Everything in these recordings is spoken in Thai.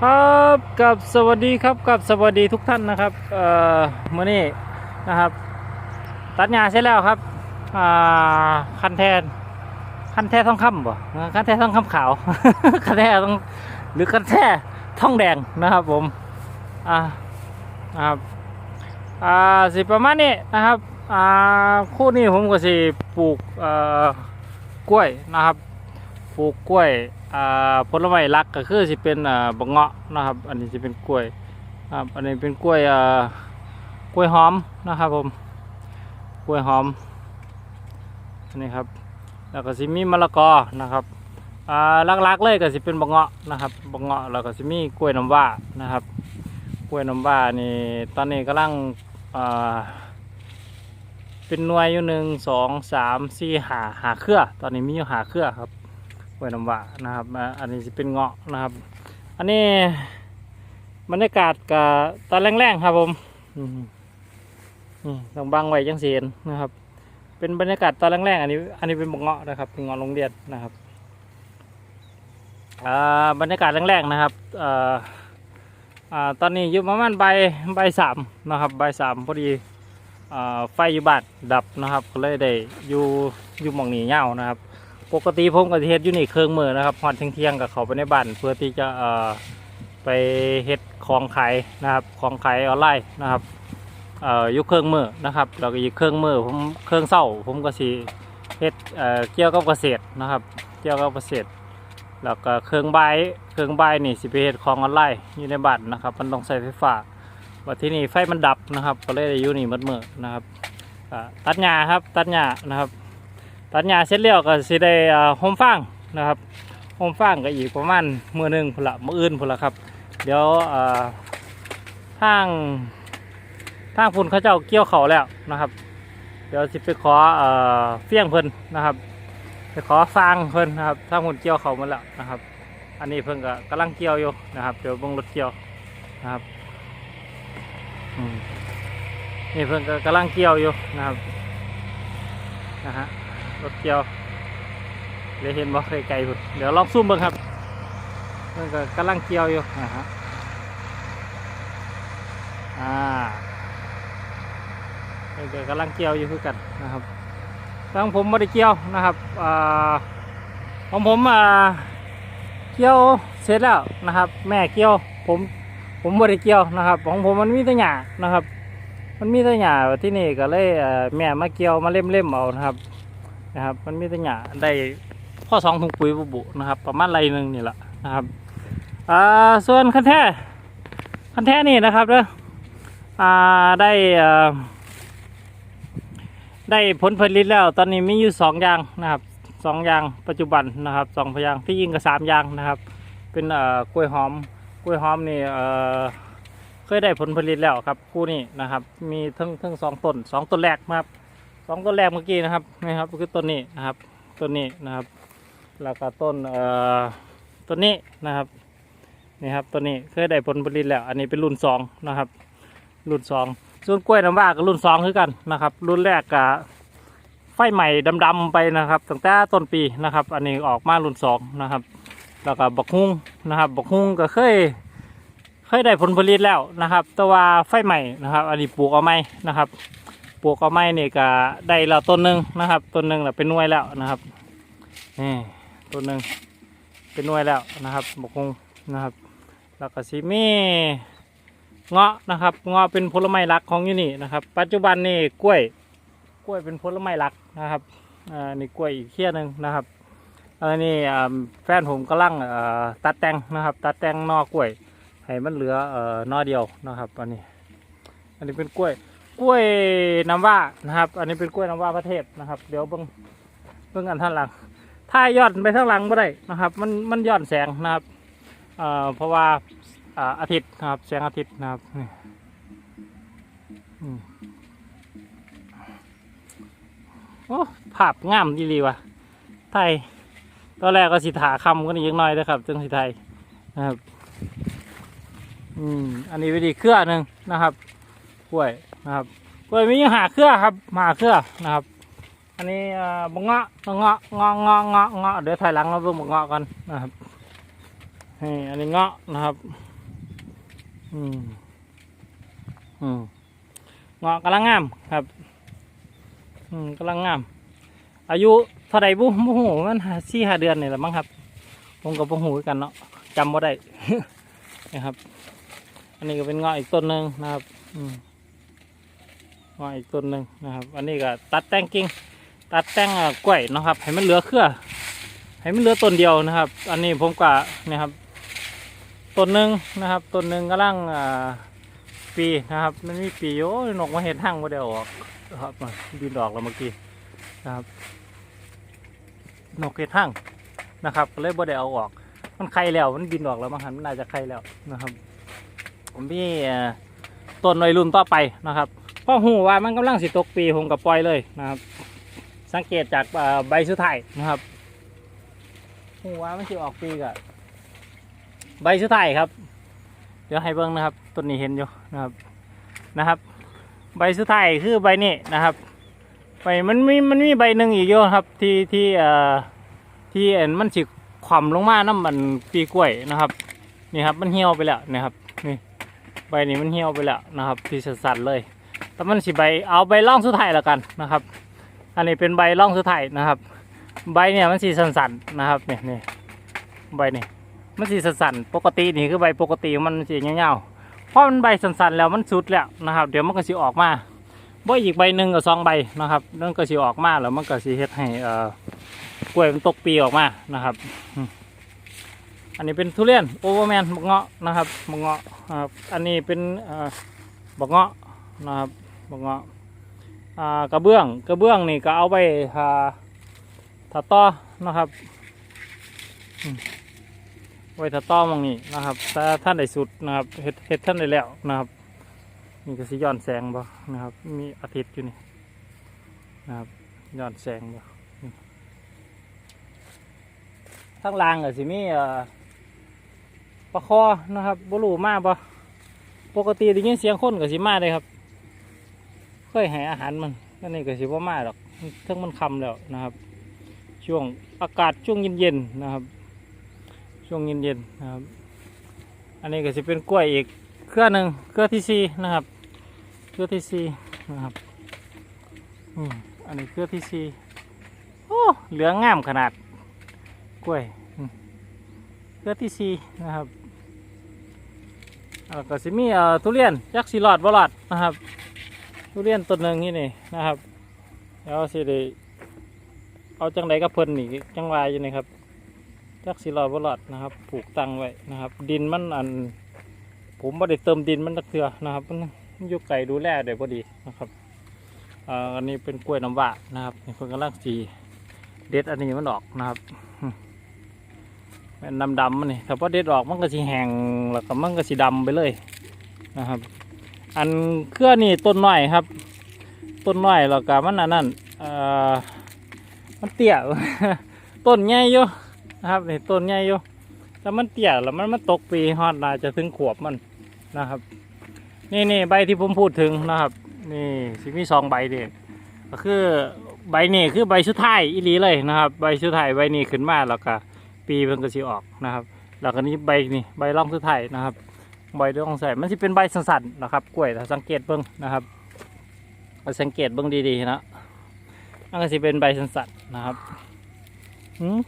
ครับกับสวัสดีครับกับสวัสดีทุกท่านนะครับเอ่อมื่อนี้นะครับ ตัดหญ้าเสร็จแล้วครับอ่าคันแทนคันแท้ทองคำบ่คันแท้ทองคำขาว คันแท้ทองหรือคันแท้ทองแดงนะครับผมอ่านะครับอ่าสิประมาณนี้นะครับอ่าคู่นี้ผมก็สิปลูกเอ่อกล้วยนะครับ ปลูกกล้วยอ่าผลไม้หลักก็คือสิเป็นอ่าบักเงาะนะครับ อันนี้สิเป็นกล้วยครับอันนี้เป็นกล้วยอ่ากล้วยหอมนะครับผมกล้วยหอมอันนี้ครับแล้วก็สิมีมะละกอนะครับอ่าลักๆเลยก็สิเป็นบักเงาะนะครับบักเงาะแล้วก็สิมีกล้วยน้ำว้านะครับ กล้วยน้ำว้านี่ตอนนี้กำลังอ่าเป็นหน่วยอยู่หนึ่งสองสามสี่หาหาเครือ ตอนนี้มีอยู่หาเครือครับ กล้วยน้ำว้านะครับอันนี้จะเป็นเงาะนะครับ อันนี้บรรยากาศกับตอนแรงๆครับผมนี่ต้องบังไว้จังเสียนนะครับ เป็นบรรยากาศตอนแรงๆอันนี้ อันนี้เป็นบกเงาะนะครับเป็นเงาะโรงเรียนนะครับบรรยากาศแรงๆนะครับออตอนนี้อยู่ประมาณใบใบสามนะครับใบสามพอดีไฟอยู่บ้านดับนะครับก็เลยได้อยู่อยู่หมองหนีเงานะครับ ปกติผมก็เฮ็ดอยู่นี่เครื่องมือนะครับฮอดเที่ยงๆกับเขาไปในบ้านเพื่อที่จะเอ่อไปเฮ็ดของขายนะครับของขายออนไลน์นะครับเอ่ออยู่เครื่องมือนะครับแล้วก็อีกเครื่องมือผมเครื่องเศร้าผมก็สิเฮ็ดเอ่อเกี่ยวกับเกษตรนะครับ เกี่ยวกับเกษตร แล้วก็เครื่องใบเครื่องใบนี่สิไปเฮ็ดของออนไลน์อยู่ในบ้านนะครับ มันต้องใช้ไฟฟ้าว่าที่นี่ไฟมันดับนะครับ ก็เลยอยู่นี่มืดมือนะครับตัดหญ้าครับตัดหญ้านะครับ ตัดหญ้าเสร็จแล้วก็สิได้อ่าโฮมฟางนะครับโฮมฟางก็อีกประมาณมือหนึ่งพุ่นละมืออื่นพุ่นละครับ เดี๋ยวอ่าทางทางพุ่นเขาเจ้าเกี่ยวเขาแล้วนะครับ เดี๋ยวสิไปขอเฟี้ยงเพิ่นนะครับไปขอฟางเพิ่นนะครับทางพุ่นเกี่ยวเขามาแล้วนะครับ อันนี้เพิ่นก็กำลังเกี่ยวอยู่นะครับเดี๋ยวบงรถเกี่ยวนะครับอืมนี่เพิ่นก็กำลังเกี่ยวอยู่นะครับนะฮะ รถเกี่ยวเลยเห็นบ่เคยไกลพุ่นเดี๋ยวลองซูมเบิ่งครับมันก็กำลังเกี่ยวอยู่นะฮะอ่ามันก็กำลังเกี่ยวอยู่คือกันนะครับทางผมไม่ได้เกี่ยวนะครับอ่าของผมอ่าเกี่ยวเสร็จแล้วนะครับ แม่เกี่ยวผมผมไม่ได้เกี่ยวนะครับ ของผมมันมีแต่หญ้านะครับ มันมีแต่หญ้าที่นี่ก็เลยเอ่อแม่มาเกี่ยวมาเล่มเล่มๆเอานะครับ นะครับ มันมีแต่หญ้าได้พ่อสองถุงปุ๋ยบุบุนะครับ ประมาณไรหนึ่งนี่แหละนะครับอ่าส่วนคันแท้คันแท้นี่นะครับเด้ออ่าได้อ่อได้ผลผลิตแล้ว ตอนนี้มีอยู่สองอย่างนะครับสองอย่างปัจจุบันนะครับสองพยางที่ยิงกับสามอย่างนะครับ เป็นเอ่อกล้วยหอมกล้วยหอมนี่เอ่อเคยได้ผลผลิตแล้วครับคู่นี้นะครับ มีทั้งทั้งสองต้นสองต้นแรกนะครับ สองต้นแรกเมื่อกี้นะครับนี่ครับคือต้นนี้นะครับต้นนี้นะครับแล้วก็ต้นเอ่อต้นนี้นะครับนี่ครับต้นนี้เคยได้ผลผลิตแล้ว อันนี้เป็นรุ่นสองนะครับ รุ่นสองส่วนกล้วยน้ำว้าก็รุ่นสองคือกันนะครับ รุ่นแรกก็ไฟใหม่ดำๆไปนะครับตั้งแต่ต้นปีนะครับ อันนี้ออกมารุ่นสองนะครับ แล้วก็บักฮุ้งนะครับบักฮุ้งก็เคยเคยได้ผลผลิตแล้วนะครับ แต่ว่าไฟใหม่นะครับ อันนี้ปลูกเอาไหมนะครับ ปลูกเอาไม้นี่ก็ได้แล้วต้นหนึ่งนะครับ ต้นหนึ่งแหละเป็นน่วยแล้วนะครับนี่ต้นหนึ่งเป็นน่วยแล้วนะครับบกคงนะครับ แล้วก็สิมีเงาะนะครับเงาะเป็นผลไม้หลักของอยู่นี่นะครับ ปัจจุบันนี่กล้วยกล้วยเป็นผลไม้หลักนะครับอ่านี่กล้วยอีกเที่ยหนึ่งนะครับอันนี้อ่แฟนผมกำลังอ่าตัดแต่งนะครับ ตัดแต่งนอกล้วยให้มันเหลืออ่อหนอเดียวนะครับ อันนี้ อันนี้เป็นกล้วย กล้วยน้ำว้านะครับ อันนี้เป็นกล้วยน้ำว้าประเทศนะครับ เดี๋ยวเบิ่งเบิ่งอันท่านหลัง ถ้ายอนไปทางหลังไม่ได้นะครับ มันมันย้อนแสงนะครับเอ่อเพราะว่าอ่าอาทิตย์นะครับ แสงอาทิตย์นะครับนี่โอ้ภาพงามดีๆว่ะไทยตอนแรกก็สิถาคำกันอีกน่อยนะครับจังสิไทยนะครับ อืม อันนี้วิธีเครื่อหนึ่งนะครับกล้วย นะครับกล้วยมีหาเครือครับหาเครือนะครับ อันนี้บงเงาะบังเงาะเงาะเงาะเงาะเงาะเดี๋ยวถอยหลังเราเบิ่งบงเงาะกันนะครับนี่อันนี้เงาะนะครับอืมอืมเงาะกำลังงามครับอืมกำลังงาม อายุเท่าใดบุบุหูมันสี่ห้าเดือนนี่แหละมั้งครับผมกับบุหูกันเนาะจำบ่ได้นะครับ อันนี้ก็เป็นเงาะอีกต้นหนึ่งนะครับ อืม เงาอีกต้นหนึ่งนะครับ อันนี้ก็ตัดแต่งกิ่งตัดแต่งกล้วยนะครับ ให้มันเหลือเครือ ให้มันเหลือต้นเดียวนะครับ อันนี้ผมก็นะครับต้นหนึ่งนะครับต้นหนึ่งกำลังอ่าปีนะครับ มันมีปีโอ้ยนกมาเห็นทั้งมาเดียวออกครับบินออกแล้วเมื่อกี้นะครับนกเห็ดทั้งนะครับก็เลยบ่ได้เอาออก มันไข่แล้วมันบินออกแล้วมั้งหันมันน่าจะไข่แล้วนะครับ ผมพี่ต้นวัยรุ่นต่อไปนะครับ พราะหูว่ามันกำลังสิตกปีผมกับปล่อยเลยนะครับ สังเกตจากใบสุดท้ายนะครับหูว่ามันสิออกปีกับใบสุดท้ายครับ เดี๋ยวให้เบิ้งนะครับต้นนี้เห็นอยู่นะครับนะครับ ใบสุดท้ายคือใบนี้นะครับใบมันมีมันมีใบหนึ่งอีกอยู่ครับที่ที่เอ่อที่เอ็นมันสิขวำลงมาน้ำมันปีกล้วยนะครับนี่ครับมันเหี่ยวไปแล้วนะครับนี่ใบนี้มันเหี่ยวไปแล้วนะครับที่สั่นๆเลย แต่มันสิใบเอาใบร่องสุดท้ายแล้วกันนะครับ อันนี้เป็นใบร่องสุดท้ายนะครับ ใบเนี่ยมันสีสันๆนะครับเนี่ยนี่ใบนี่มันสีสันๆปกตินี่คือใบปกติมันสีเงาๆเพราะมันใบสันๆแล้วมันสุดแล้วนะครับ เดี๋ยวมันก็สิออกมาบ่อีกใบหนึ่งกับสองใบนะครับนั่นก็สิออกมาแล้วมันก็สิเฮ็ดให้เอ่อกล้วยมันตกปีออกมานะครับอันนี้เป็นทุเรียนโอเวอร์แมนบักเงาะนะครับบักเงาะนะครับอันนี้เป็นเอ่อบักเงาะนะครับ บักเงาะอ่ากระเบื้องกระเบื้องนี่ก็เอาไปทาทาต้อนะครับอืมไว้ทาต้อมองนี่นะครับถ้าท่านได้สุดนะครับเฮ็ดเฮ็ดท่านได้แล้วนะครับนี่ก็สิย้อนแสงบ่นะครับ มีอาทิตย์อยู่นี่นะครับย้อนแสงบ่อืมข้งล่างก็สิมีอ่ปลาคอนะครับบรูมาปะปกติได้ยินเสียงคนกับสิมาเลยครับ เคยให้อาหารมันก็นี่ก็สิบ่ามาหรอกเทั้งมันคำแล้วนะครับ ช่วงอากาศช่วงเย็นๆนะครับ ช่วงเย็นๆนะครับ อันนี้ก็สิเป็นกล้วยอีกเครือหนึ่งเครือที่สี่นะครับเครือที่สี่นะครับอืมอันนี้เครือที่สี่โอ้เหลืองงามขนาดกล้วยเพื่อที่สี่นะครับแล้วก็สิมีเอ่อทุเรียนยักษ์สีหลอดบลอดนะครับ ทุเรียนต้นหนึ่งนี่นี่นะครับแล้วสิได้เอาจังไดกับเพิ่นนี่จังวายอยู่นี่ครับยักษ์สีหลอดบลอดนะครับปลูกตังไว้นะครับ ดินมันอัน ผมไม่ได้เติมดินมันตะเคือนะครับมันอยู่ไก่ดูแลเดี๋ยวพอดีนะครับอันนี้เป็นกล้วยน้ำว้านะครับนี่เพิ่นกำลังสีเด็ดอันนี้มันออกนะครับดำดำมันนี่ถ้าพอเด็ดออกมันก็สีแห้งแล้วก็มันก็สีดำไปเลยนะครับ อันเครือนี่ต้นน้อยครับ ต้นน้อยแล้วก็มันอันนั้นเอ่อมันเตี้ย ต้นใหญ่อยู่นะครับนี่ต้นใหญ่อยู่แต่มันเตี้ยแล้วมันมันตกปีฮอดนาจะถึงขวบมันนะครับ นี่นี่ใบที่ผมพูดถึงนะครับ นี่สิมีสองใบเด็ก็คือใบนี่คือใบชุดท้ายอีหลีเลยนะครับ ใบชุดท้ายใบนี้ขึ้นมาแล้วก็ปีมันก็สิออกนะครับ แล้วก็นี้ใบนี่ใบร่องสุดท้ายนะครับ ใบร่องใส่มันสิเป็นใบสั้นๆนะครับกล้วยถ้าสังเกตเบิ้งนะครับเอาสังเกตเบิ้งดีๆนะมันก็สิเป็นใบสั้นๆนะครับหืม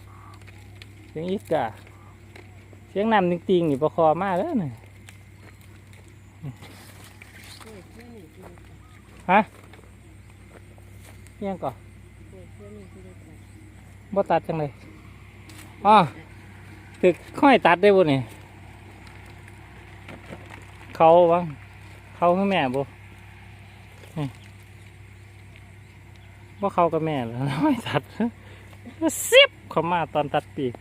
เสียงอีกอะเสียงน้ำติงๆนี่ประคอมากแล้วนี่ฮะยังก่อนบ่ตัดจังเลยอ๋อถึกค่อยตัดได้บ่นี่ เขาบ้างเขาคือแม่บ่ว่าเขากับแม่เหรอไม่ตัดซิบเขามาตอนตัดปีก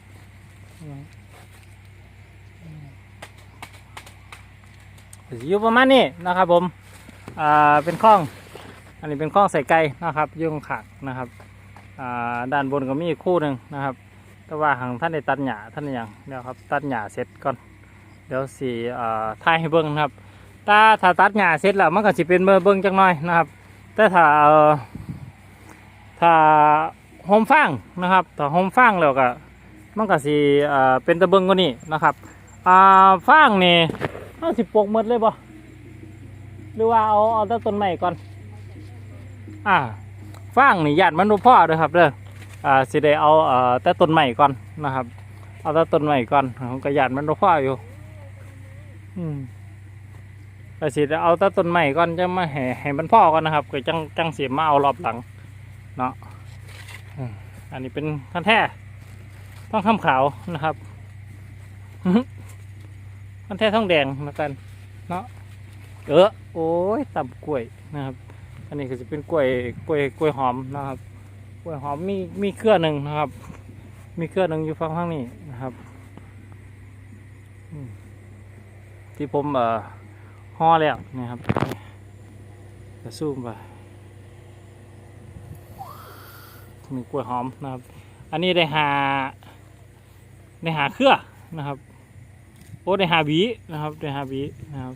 อยู่ประมาณนี้นะครับผม อ่า เป็นข้อง อันนี้เป็นข้องใส่ไก่นะครับยุ่ข้างขางนะครับ อ่า ด้านบนก็มีคู่หนึ่งนะครับ แต่ว่าทางท่านได้ตัดหญ้าท่านยังเดี๋ยวครับ ตัดหญ้าเสร็จก่อน เดี๋ยวสีอ่าถ่ายให้เบิ้งนะครับถ้าถ้าตัดหญ้าเสร็จแล้วมันก็สิเป็นเบอร์เบิ้งจังหน่อยนะครับ แต่ถ้าเอ่อถ้าโฮมฟางนะครับถ้าโฮมฟางแล้วก็มันก็สิอ่าเป็นตะเบิ้งกว่านี้นะครับอ่าฟางนี่เอาสิปลูกหมดเลยบ่หรือว่าเอาเอาแต่ต้นไม้ก่อน อ่าฟางนี่ญาติมันบ่พอเด้อครับเด้ออ่าสิได้เอาเอ่อแต่ต้นไม้ก่อนนะครับ เอาแต่ต้นไม้ก่อนผมก็ญาติมันบ่พออยู่ อืมก็สิได้เอาแต่ต้นไม้ก่อนจะมาให้ให้มันพอก่อนนะครับก็จังจังเสิมาเอารอบหลัง เนาะอันนี้เป็นคันแท้ต้องคำขาวนะครับคันแท้ทองแดงแล้วกัน เนาะเออโอ้ยตำกล้วยนะครับ อันนี้ก็จะเป็นกล้วยกล้วยกล้วยหอมนะครับกล้วยหอมมีมีเครือหนึ่งนะครับ มีเครือหนึ่งอยู่ฝั่งข้างนี้นะครับ อืม ที่ผมเอ่อห่อแล้วนะครับจะซูมไปมีกล้วยหอมนะครับ อันนี้ได้หาได้หาเครือนะครับ โอ้ได้หาหวีนะครับได้หาหวีนะครับ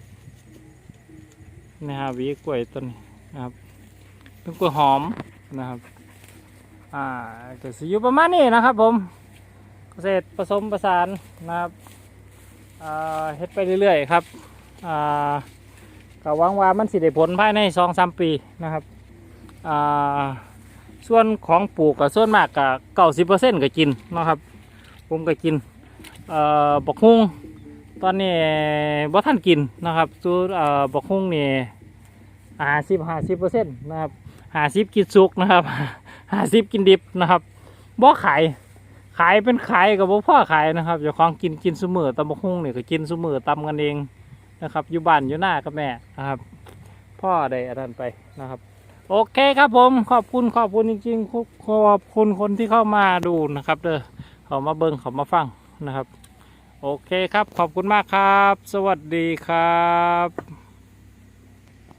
ได้หาหวีกล้วยต้นนะครับเป็นกล้วยหอมนะครับอ่าก็สิอยู่ประมาณนี้นะครับผมเกษตรผสมประสานนะครับ เฮ็ดไปเรื่อยๆครับอ่าก็หวังว่ามันสิได้ผลภายในสองสามปีนะครับส่วนของปลูกกับส่วนมากกับเก้าสิบเปอร์เซ็นต์ก็กินนะครับ ผมก็กินบักฮุ้งตอนนี้บ่ท่านกินนะครับสูตรบักฮุ้งนี่ห้าสิบห้าสิบเปอร์เซ็นต์นะครับห้าสิบกินสุกนะครับห้าสิบกินดิบนะครับบ่ขาย ขายเป็นขายกับพ่อขายนะครับเจ้าของกินกินซุมือตำบักหุ่งเนี่ยก็กินซุมือตำกันเองนะครับ อยู่บ้านอยู่หน้ากับแม่นะครับ พ่อได้อันนั้นไปนะครับ โอเคครับผมขอบคุณขอบคุณจริงๆขอบคุณคนที่เข้ามาดูนะครับ เด้อเขามาเบิ่งเขามาฟังนะครับ โอเคครับขอบคุณมากครับ สวัสดีครับ